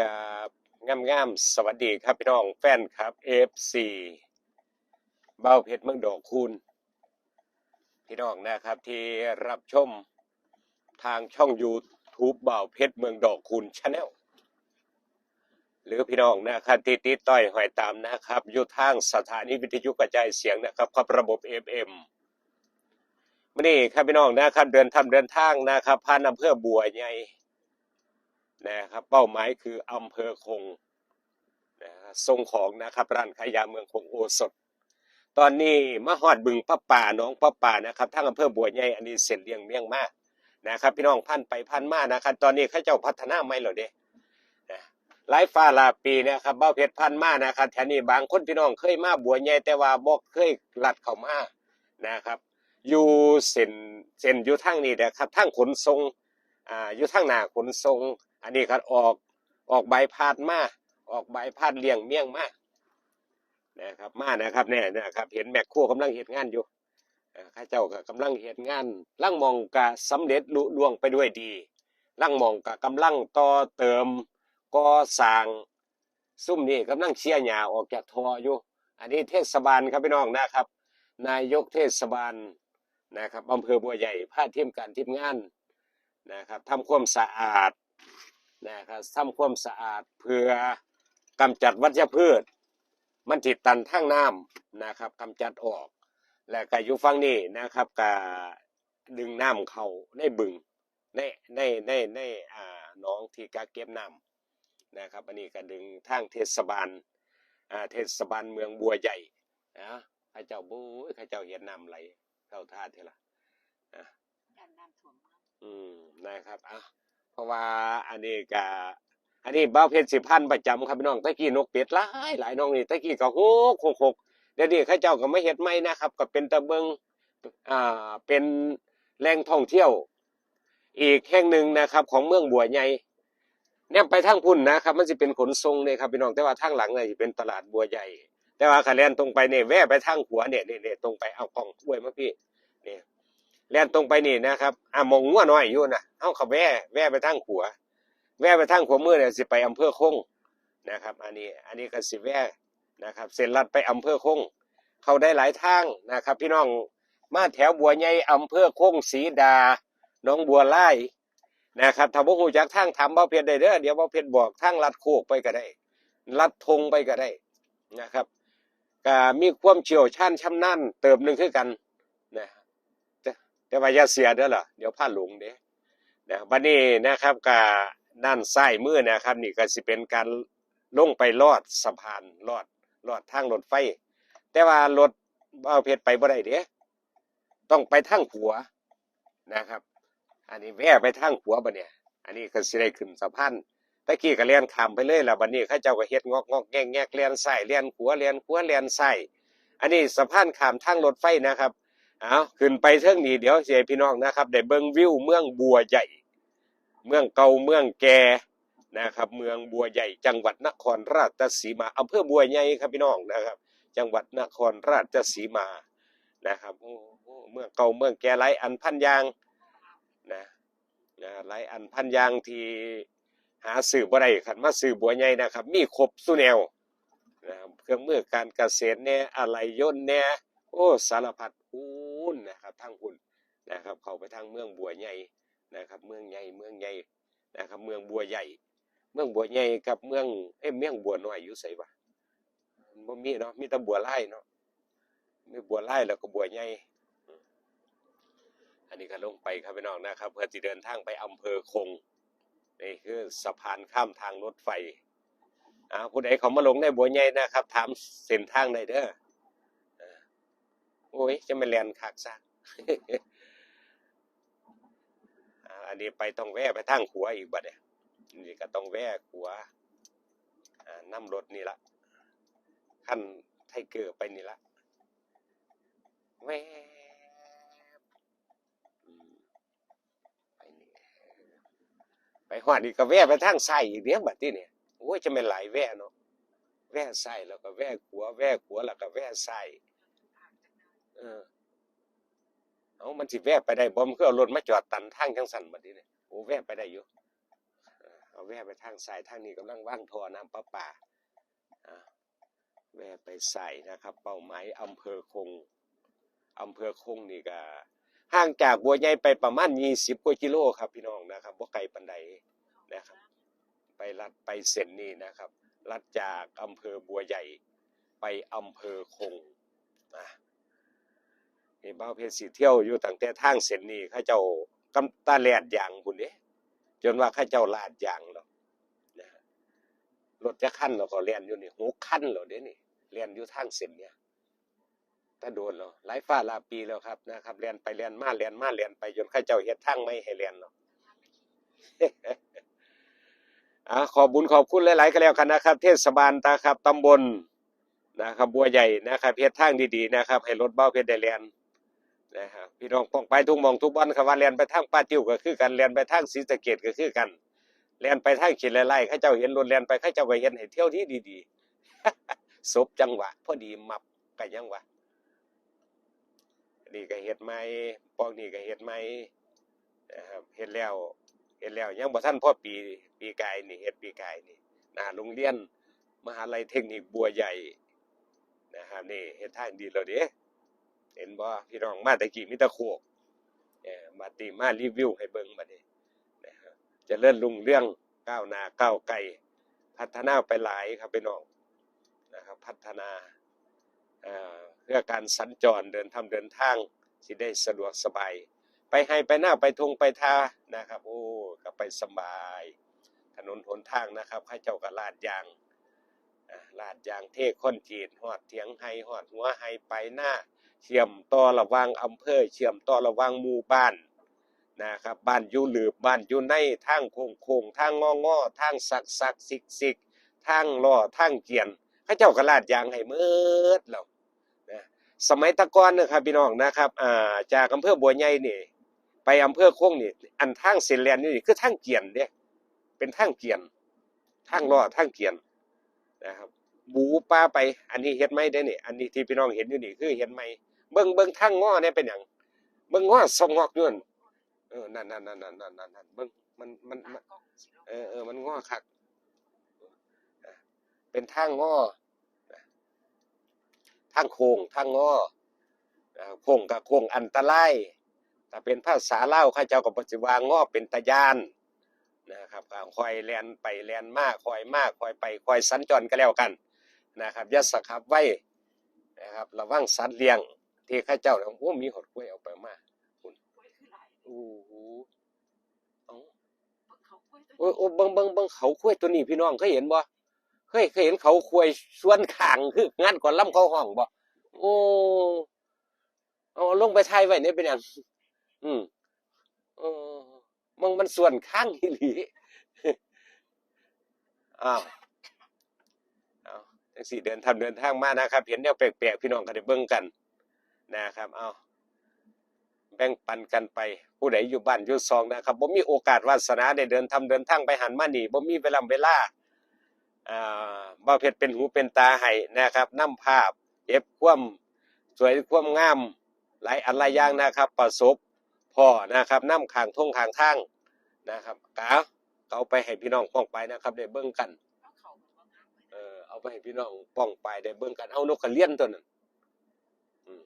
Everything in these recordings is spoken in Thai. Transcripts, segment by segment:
กับงามสวัสดีครับพี่น้องแฟนครับ FC เบ้าเพชรเมืองดอกคูณพี่น้องนะครับที่รับชมทางช่อง YouTube เบ้าเพชรเมืองดอกคูณชาแนลหรือพี่น้องนะครับที่ติดต่อยหอยตามนะครับ อยู่ทางสถานีวิทยุกระจายเสียงนะครับกับระบบ FM มื่อนี้ครับพี่น้องนะครับเดินทำเดินทางนะครับผ่านอำเภอบัวใหญ่ นะครับเป้าหมายคืออำเภอคงนะฮะทรงของนะครับร้านขายยาเมืองคงโอสถ ตอนนี้มาฮอดบึงป้าป่าน้องป้าป่านะครับทั้งอำเภอบัวใหญ่อันนี้เส้นเลียงเมียงมากนะครับพี่น้องพันไปพันมานะครับตอนนี้ข้าเจ้าพัฒนาไม่หรอเด้นะหลายฟ้าลาปีนะครับเบ้าเพชรพันมานะครับแถวนี้บางคนพี่น้องเคยมาบัวใหญ่แต่ว่าบ่เคยหลัดเข้ามานะครับ อยู่เส้นเส้นอยู่ทางนี้นะครับทางขนส่งอ่าอยู่ทางหน้าขนส่ง อันนี้ครับออกออกใบพาดมาออกใบพาดเลี่ยงเมี่ยงมานะครับมานะครับเนี่ยนะครับ เห็นแมคโครกำลังเฮ็ดงานอยู่ข้าเจ้าก็กำลังเฮ็ดงานล่างมองกะสำเร็จลุล่วงไปด้วยดีล่างมองกะกำลังต่อเติมก่อสร้างซุ่มนี่กำลังเชียร์หญ้าออกจากทออยู่ อันนี้เทศบาลครับพี่น้องนะครับ นายกเทศบาลนะครับอำเภอบัวใหญ่พาเทียมการทีมงานนะครับทำความสะอาด นะครับทำความสะอาดเพื่อกำจัดวัชพืช มันติดตันทางน้ำนะครับกำจัดออก และก็อยู่ฝั่งนี้นะครับก็ดึงน้ำเข้าในบึงในในในในอ่าหนองที่กักเก็บน้ำนะครับ อันนี้ก็ดึงทางเทศบาลอ่าเทศบาลเมืองบัวใหญ่นะข้าเจ้าบู้ยข้าเจ้าเห็นน้ำไหลเข้าท่าเท่าละย่านน้ำท่วมมาอืมนะครับอะเพ ราะว่าอันนี้ก็อันนี้บ้าเพชรสิพันประจำครับพี่น้องตะกี้นกเป็ดหลายหลายน้องนี่ตะกี้ก็หกหกหกเดี๋ยวนี้ข้าเจ้าก็ไม่เห็ดไม่นะครับ ก็เป็นตะเบิงอ่าเป็นแหล่งท่องเที่ยว อีกแห่งหนึ่งนะครับ ของเมืองบัวใหญ่เนี่ยไปทางพุ่นนะครับ มันจะเป็นขนส่งเลยครับพี่น้องแต่ว่าทางหลังเนี่ยเป็นตลาดบัวใหญ่ แต่ว่าขาแลนตรงไปเนี่ยแวะไปทางขวาเนี่ยเนี่ยตรงไปเอากล่องถ้วยมาพี่เนี่ย แลนตรงไปนี่นะครับอะมองงัวน้อยอยู่นะเอาเขาแวะแวะไปทางขวาแวะไปทางขวามือเนี่ยสิไปอำเภอคงนะครับ อันนี้อันนี้ก็สิแวะนะครับ เส้นลัดไปอำเภอคง เขาได้หลายทางนะครับ พี่น้องมาแถวบัวใหญ่อำเภอคงศรีดาน้องบัวไล่นะครับถ้าบ่ฮู้จักทางถามเบาเพชรได้เด้อเดี๋ยวเบาเพชรบอกทางลัดโคกไปก็ได้ ลัดธงไปก็ได้นะครับก็มีความเชี่ยวชาญชำนาญเติมหนึ่งคือกันนะ แต่ว่าอย่าเสียเด้อล่ะเดี๋ยวพลาหลงเด้นะบัดนี้นะครับก็ด้านซ้ายมือนะครับ นี่ก็สิเป็นการลงไปลอดสะพานลอดลอดทางรถไฟ แต่ว่ารถเอาเพชรไปบ่ได้เด้ต้องไปทางขัวนะครับ อันนี้แว่ไปทางขัวบ่เนี่ย อันนี้ก็สิได้ขึ้นสะพานตะกี้ก็เลียนขามไปเลยล่ะบัดนี้เขาเจ้าก็เฮ็ดงอกงอกแงกแงกเลียนใส่เลียนขัวเลียนขัวเลียนใส่อันนี้สะพานขามทางรถไฟนะครับ เอาขึ้นไปเทิงนี้เดี๋ยวสิให้พี่น้องนะครับได้เบิ่งวิวเมืองบัวใหญ่ เมืองเก่าเมืองแก่นะครับ เมืองบัวใหญ่ จังหวัดนครราชสีมาอำเภอบัวใหญ่ครับพี่น้องนะครับ จังหวัดนครราชสีมานะครับเมืองเก่าเมืองแก่หลายอันพันยางนะนะหลายอันพันยางที่หาสื่อบ่ได้ขันมาสื่อบัวใหญ่นะครับ มีครบสุแนวนะเครื่องมือการเกษตรเนี่ยอะไรย่นเนี่ยโอ้สารพัด พูนนะครับทั้งหุ่นนะครับ เข้าไปทางเมืองบัวใหญ่นะครับ เมืองใหญ่เมืองใหญ่นะครับ เมืองบัวใหญ่ เมืองบัวใหญ่กับเมืองเอ้เมืองบัวน้อยอยู่ไสวะบ่มีเนาะมีแต่บัวไร่เนาะมีบัวไร่แล้วก็บัวใหญ่อันนี้ก็ลงไปครับพี่น้องนะครับ เพื่อที่เดินทางไปอำเภอคงนี่คือสะพานข้ามทางรถไฟอ่าผู้ใดเขามาลงในบัวใหญ่นะครับ ถามเส้นทางได้เด้อ อ้ย จะไม่เรียนคักซะอ่าอันนี้ไปต้องแวะไปทางขัวอีกบัดเนี่ยนี่ก็ต้องแวะขัวอ่าน้ำรถนี่ละขั้นไทเกอร์ไปนี่ละแวะไปนี่ไปหอดอีกก็แว่ไปทางไส้อีกเนี้ยบัดนี้เนี่ยโอ้ยจะเป็นหลายแว่เนาะแว่ไส้แล้วก็แว่ขัวแว่ขัวแล้วก็แว่ไส้ เออเอามันสิแว่ไปได้บ่มันคือเอารถมาจอดตันทางจังสันบัดนี้เนี่ยโอ้แว่ไปได้อยู่เอาแวะไปทางสายทางนี้กำลังว่างท่อน้ำประปาอ่าแวะไปใส่นะครับ เป้าหมายอำเภอคงอำเภอคงนี่ก็ห่างจากบัวใหญ่ไปประมาณ20กว่ากิโลครับพี่น้องนะครับบ่ไกลปานใดนะครับ ไปลัดไปเส้นนี้นะครับลัดจากอำเภอบัวใหญ่ไปอำเภอคงนะ นี่บ้าวเพชรสีเที่ยวอยู่ตั้งแต่ทางเส้นนี้เขาเจ้ากำตาแลดยางพุ่นเด้จนว่าเขาเจ้าลาดยางแล้วนะรถจะขั้นเราก็เลียนอยู่นี่หกขั้นแล้วเด้นี่เลียนอยู่ทางเส้นเนี่ยถ้าโดนแล้วหลายฟ้าหลายปีแล้วครับนะครับเลียนไปเลียนมาเลียนมาเลียนไปจนเขาเจ้าเฮ็ดทางไม่ให้เลียนแล้วอ่าขอบุญขอบคุณหลาย ๆ ก็แล้วกันนะครับ เทศบาลตาครับตำบลนะครับบัวใหญ่นะครับเฮ็ดทางดี ๆ นะครับ ให้รถเบ้าเพชรได้เรียน นะครับพี่น้องป้องไปทุกมองทุกบ้านคำว่าเรียนไปทางป้าติ้วก็คือกันเรียนไปทางศรีสะเกดก็คือกันเรียนไปทางขีดไล่ๆเขาเจ้าเห็นรถเรียนไปเขาเจ้าก็เห็นให้เที่ยวที่ดีๆศพจังหวะพอดีมับกันยังวะนี่ก็เฮ็ดไหมปองนี่ก็เฮ็ดไหมนะครับเฮ็ดแล้วเห็นแล้วยังบ่ทันพ่อปีปีกายนี่เฮ็ดปีกายนี่น้าโรงเรียนมหาลัยเทคนิคบัวใหญ่นะครับนี่เฮ็ดทางดีแล้วเด้ เห็นบ่พี่น้องมาตะกี้มีแตะโคกมาติมารีวิวให้เบิ่งบัดนี้นะจะเลื่อนรุ่งเรื่องก้าวหน้าก้าวไกลพัฒนาไปหลายครับพี่น้องนะครับพัฒนาเพื่อการสัญจรเดินทำเดินทางสิได้สะดวกสบาย ไปให้ไปหน้าไปทงไปทานะครับโอ้ก็ไปสบาย ถนนหนทางนะครับข้าเจ้าก็ลาดยางลาดยางเทค้นจีดหอดเถียงไฮหอดหัวไฮไปหน้า เชื่อมต่อระหว่างอำเภอ เชื่อมต่อระหว่างหมู่บ้านนะครับบ้านอยู่หลืบบ้านอยู่ในทางโค้งโค้งทางงองอทางสักสักซิกซิกทางล่อทางเกียนข้าเจ้าก็ลาดยางให้เมืดแล้วนะสมัยตะกอนนะครับพี่น้องนะครับอ่าจากอำเภอบัวใหญ่นี่ไปอำเภอโค้งนี่อันทางเส้นแลนนี่คือทางเกียนเด้เป็นทางเกียนทางล้อทางเกียนนะครับบูป้าไปอันนี้เฮ็ดไหมได้นี่อันนี้ที่พี่น้องเห็นอยู่นี่คือเห็นไหม เบิ่งเบิ่งทางง้อเนี่ยเป็นหยังเบิ่งง้อสองงอกยู่นั่นเออนั่นนั่นนั่นนั่นนั่นนั่นเบิ่งมันมันมันเออเออมันง้อคักเป็นทางง้อทางโค้งทางง้อโค้งกับโค้งอันตรายถ้าเป็นภาษาเล่าวเขาเจ้าก็บ่สิว่าง้อเป็นตะยานนะครับคอยแลนไปแลนมากคอยมากคอยไปคอยสัญจรก็แล้วกันนะครับย่าสครับไว้นะครับระวังสัตว์เลี้ยง ที่เขาเจ้าเนี่ยโอ้มีหดกล้วยเอาไปมากล้วยคือหลายโอ้โหเอ้าเบิ่งเขากล้วยตัวโอ้ยโอ้เบิ่งเบิ่งเบิ่งเขาคุ้ยตัวนี้พี่น้องเคยเห็นบ่เคยเคยเห็นเขาคุ้ยส่วนข้างคืองานก่อนล่ำเขาห้องบ่โอ้เอาลงไปถ่ายไว้นี่เป็นหยังอืมเออมันมันส่วนข้างอีหลีอ้าวเอาจังสี่เดินทำเดินทางมานะครับ เห็นแนวแปลกๆพี่น้องก็ได้เบิ่งกัน นะครับเอาแบ่งปันกันไป ผู้ใดอยู่บ้านอยู่ซองนะครับบ่มีโอกาสวาสนาได้เดินทำเดินทางไปหันมานี่บ่มีเวลาเวลาอ่าบ่าวเพชรเป็นหูเป็นตาให้นะครับนำภาพเก็บความสวยความงาม หลายอันหลายอย่างนะครับประสบพ่อนะครับนำข้างทงขางทางนะครับกาเอาไปให้พี่น้องป้องไปนะครับได้เบิ่งกัน เอาเขาเหมือเอาไปให้พี่น้องป้องไปได้เบิ่งกันเอานกกระเลี้ยนตัวนั้นอืม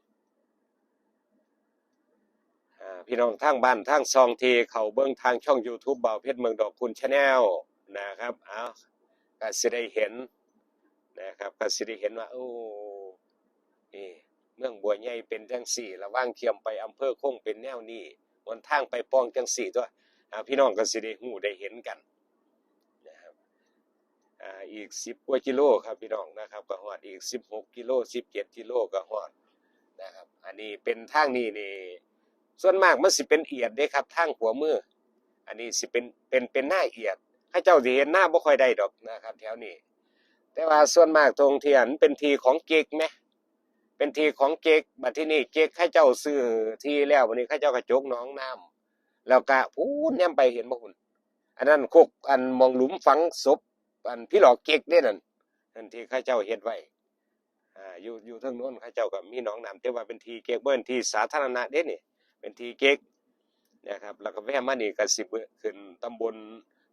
อ่า พี่น้องทางบ้านทางซองทีเขาเบิ่งทางช่อง YouTube บ่าวเพชรเมืองดอกคุณชาแนลนะครับเอาก็สิได้เห็นนะครับก็สิได้เห็นว่าโอ้นี่เมืองบัวใหญ่เป็นจังสี่ระว่างเคียมไปอำเภอคงเป็นแนวนี้วันทางไปปองจังสี่ตัวพี่น้องก็สิได้ฮู้ได้เห็นกันนะครับอีกสิบกว่ากิโลครับพี่น้องนะครับก็ฮอดอีกสิบหกกิโลสิบเจ็ดกิโลก็ฮอดนะครับอันนี้เป็นทางนี้นี่ ส่วนมากมันสิเป็นเอียดเด้ครับทางหัวมือ อันนี้สิเป็นเป็นเป็นหน้าเอียดให้เจ้าสิเห็นหน้าบ่ค่อยได้ดอกนะครับแถวนี้ แต่ว่าส่วนมากตรงเทียนเป็นทีของเก๊กไหมเป็นทีของเก๊กบัดที่นี่เก๊กให้เจ้าซื้อทีแล้ววันนี้ให้เจ้ากระจกน้องน้ำแล้วก็พูนแนมไปเห็นบ่คุณอันนั้นโคกอันมองหลุมฝังศพอันพี่หลอกเก๊กเด้นั่นนั่นที่ข้าเจ้าเฮ็ดไว้อ่าอยู่อยู่ทางโน้นข้าเจ้าก็มีหนองน้ำแต่ว่าเป็นทีเก๊กเบิ้นทีสาธารณะเด้นี่ เป็นทีเก๊กนะครับแล้วก็แวะมานี่ก็สิบขึ้นตำบล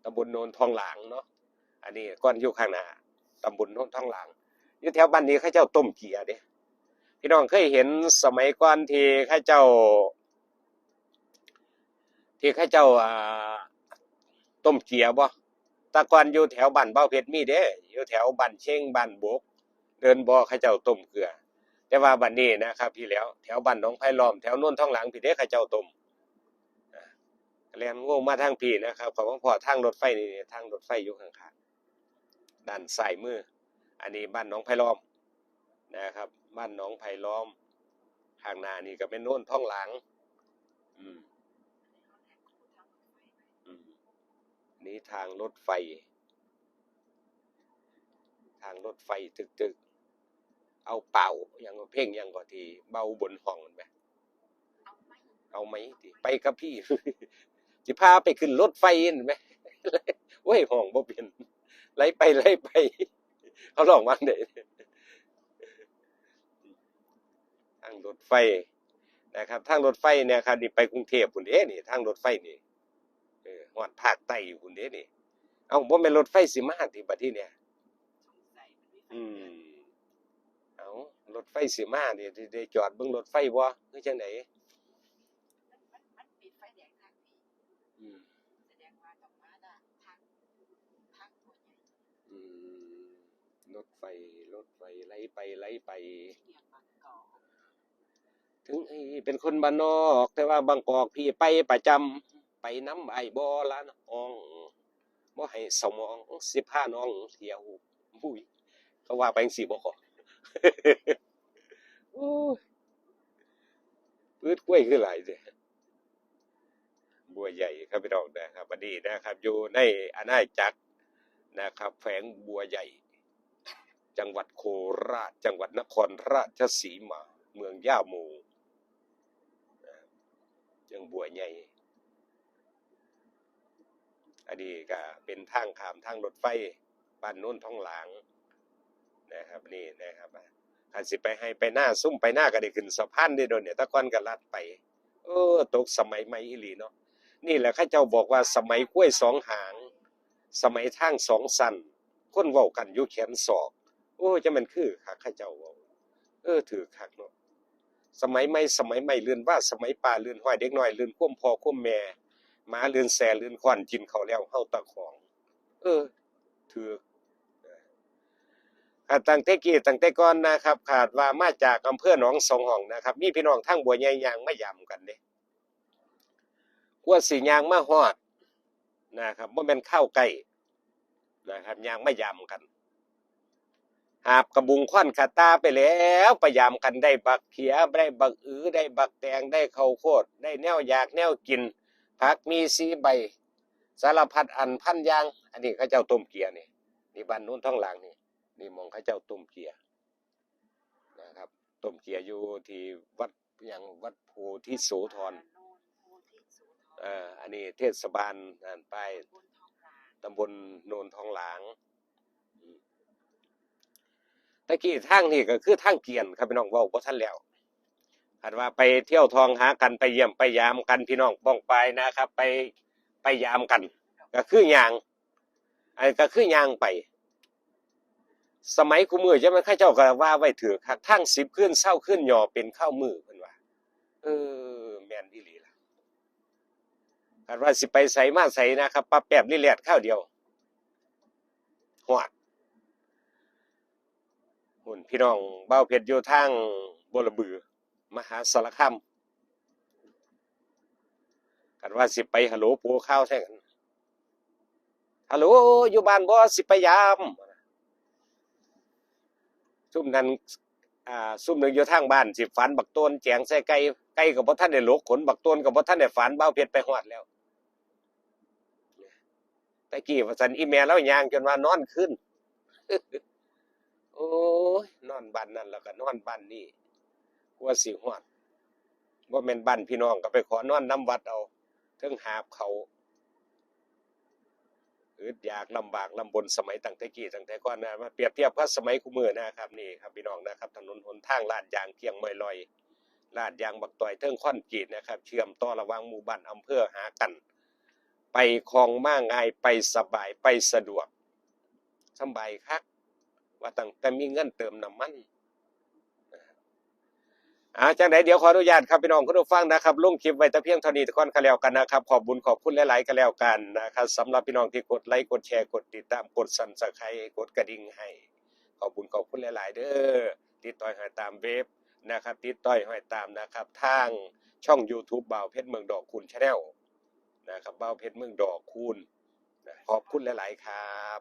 ตำบลโนนทองหลางเนาะอันนี้ก้อนอยู่ข้างหน้าตำบลโนนทองหลางอยู่แถวบ้านนี้เขาเจ้าต้มเกียเด้พี่น้องเคยเห็นสมัยก่อนที่เขาเจ้า ที่เขาเจ้าอ่าต้มเกียบ่ตะกอนอยู่แถวบ้านเบ้าเพชรมีเด้อยู่แถวบ้านเชียงบ้านบก เดินบ่เขาเจ้าต้มเกลือ แต่ว่าบัดนี้นะครับพี่แล้วแถวบ้านหนองไผ่ล้อมแถวโน่นท้องหลังพี่เด้เขาเจ้าตมอ่าแล่นงงมาทางพี่นะครับเขาพอทางรถไฟนี่ทางรถไฟอยู่ข้างๆด้านซ้ายมือ อันนี้บ้านหนองไผ่ล้อมนะครับ บ้านหนองไผ่ล้อมข้างหน้านี่ก็เป็นโน่นท้องหลังอืมอืมนี่ทางรถไฟ ทางรถไฟตึกๆ เอาเป่าอย่างว่าเพ่งอย่างก่อทีเบาบนห้องมันไหมเอาไหมเอาไหมติไปกับพี่สิพาไปขึ้นรถไฟเห็นไหมโอ้ยห้องบ่เปลี่ยนไล่ไปไล่ไป เขาลองมาเด้ทางรถไฟนะครับทางรถไฟเนี่ยครับนี่ไปกรุงเทพพุ่นเด้นี่ทางรถไฟนี่เออฮอดภาคใต้พุ่นเด้นี่ เอ้าบ่แม่นรถไฟสิมาที่บัดนี้เนี่ยสงสัยมันมีไฟอืแดงมเอา รถไฟสิมานี่ได้ได้จอดเบิ่งรถไฟบ่คือจังไดมันมันมันปิดไฟแดงทางนี้อืมแสดงว่าต้องมาด้านทางทางหัวใหญ่อืมรถไฟรถไฟไล่ไปไล่ไปเรียกบางกอกถึงไอ้เป็นคนบ้านนอก แต่ว่าบางกอกพี่ไปประจำไปน้ำไอ้บ่ล้านอ่องบ่ให้สมองสิพาน้องเที่ยวอุ้ยเขาว่าไปจังซี่บ่ขอโอ้ย พืชกล้วยคือหลายเด้บัวใหญ่ครับพี่น้องนะครับบัดนี้นะครับ อยู่ในอาณาจักรนะครับ แฝงบัวใหญ่ จังหวัดโคราช จังหวัดนครราชสีมา เมืองย่าโมยังบัวใหญ่อันนี้ก็เป็นทางขามทางรถไฟบ้านโน้นท้องหลาง นะครับนี่นะครับคันสิไปให้ไปหน้าซุ่มไปหน้าก็ได้ขึ้นสะพานได้โดนเนี่ยตะกอนก็ลัดไปเออตกสมัยใหม่อีหลีเนาะนี่แหละข้าเจ้าบอกว่าสมัยกล้วยสองหาง สมัยทางสองสันคนเว้ากันอยู่แขนศอก โอ้จะมันคือคักเข้าเจ้าเว้าเออถือคักเนาะสมัยใหม่สมัยใหม่เลื่อนว่าสมัยป่าเลื่อนห้อยเด็กน้อยเลื่อนควมพ่อควมแม่หมาเลื่อนแสเลื่อนควันกินเขาแล้วเฮาตะของ เออถือ อ่าตั้งแต่กี้ตั้งแต่ก่อนนะครับขาดว่ามาจากอำเภอหนองสองห้องนะครับมีพี่น้องทั้งบัวใหญ่ยางไมายำกันเด้กว่าสิยางมาฮอดนะครับบ่แม่นข้าวไก่นะครับยางไมายำกันหาบกระบุงค่อนขาตาไปแล้วพยายามกันได้บักเขียได้บักอือได้บักแตงได้ข้าวโพดได้แนวอยากแนวกินผักมีสีใบ สารพัดอันพันยาง อันนี้เขาเจ้าต้มเกียร์นี่นี่บ้านนู้นท้องหลังนี่ นี่มองเขาเจ้าต้มเกียร์นะครับต้มเกียร์อยู่ที่วัดอย่างวัดโพธิโสธรโน่นโพธิโสธรเอ่ออันนี้เทศบาลอ่านไปายบนท้องลานตำบลโนนทองหลางอืมตะกี้ทางนี่ก็คือทางเกียนครับพี่น้องเว้าบ่ทันแล้วคันว่าไปเที่ยวทองหากันไปเยี่ยมไปยามกันพี่น้องป้องไปนะครับ ไปไปยามกัน ก็คือย่างอันก็คือย่างไป สมัยกูมือจะมันข้าเจ้าก็ว่าไว้ถือคักทั้งสิบขึ้นเศร้าขึ้นหย่อเป็นข้าวมือเพิ่นว่าเออ แม่นอีหลีล่ะคันว่าสิไปใส่มาใส่นะครับปลาแปบนี่แหลดข้าวเดียวหอดหุ่นพี่น้องเบ้าเพชรอยู่ทางบรบือ มหาสารคามกันว่าสิไปฮัลโหลปูข้าวแท้กันฮัลโหลอยู่บ้านบ่สิไปยาม ซุ่มนั้นอ่าซุ่มหนึ่งอยู่ทางบ้านสิฝันบักต้นแจงใส่ไก่ไก่กับบ่ท่านได้หลกขนบักต้นกับบ่ท่านได้ฝันเบ้าเพชรไปฮอดแล้วต่กี้ว่าซั่นอีแม่แล้วยางจนว่านอนขึ้น โอ้ยนอนบ้านนั่นแล้วก็นอนบ้านนี่กลัวสิฮอดบ่าแม่นบ้านพี่น้องก็ไปขอนอนน้ำวัดเอาเทิงหาบเขา อึดอยากลำบากลำบนสมัยตั้งแต่กี้ตั้งแต่ก่อนนะมาเปรียบเทียบกับสมัยคุมือนะครับนี่ครับพี่น้องนะครับถนนหนทางลาดยางเกียงไม่ลอยลาดยางบักต่อยเทิงค่อนกีดนะครับ เชื่อมต่อระหว่างหมู่บ้านอำเภอหากัน ไปคลองมาง่ายไปสบายไปสะดวกสบายคักว่าตั้งแต่มีเงินเติมน้ำมัน อาจังไดเดี๋ยวขออนุญาตครับพี่น้องคุณผู้ฟังนะครับลงคลิปไว้แต่เพียงเท่านี้ทุกคนก็แล้วกันนะครับขอบบุญขอบคุณหลายๆก็แล้วกันนะครับสำหรับพี่น้องที่กดไลค์กดแชร์กดติดตามกดสั่นสไครกดกระดิ่งให้ ขอบคุณขอบคุณหลายๆ เด้อติดต่อยหอยตามเว็บนะครับติดต่อยหอยตามนะครับทางช่อง YouTube บ่าวเพชรเมืองดอกคูณชาแนลนะครับบ่าวเพชรเมืองดอกคูณขอบคุณหลาย ๆ ครับ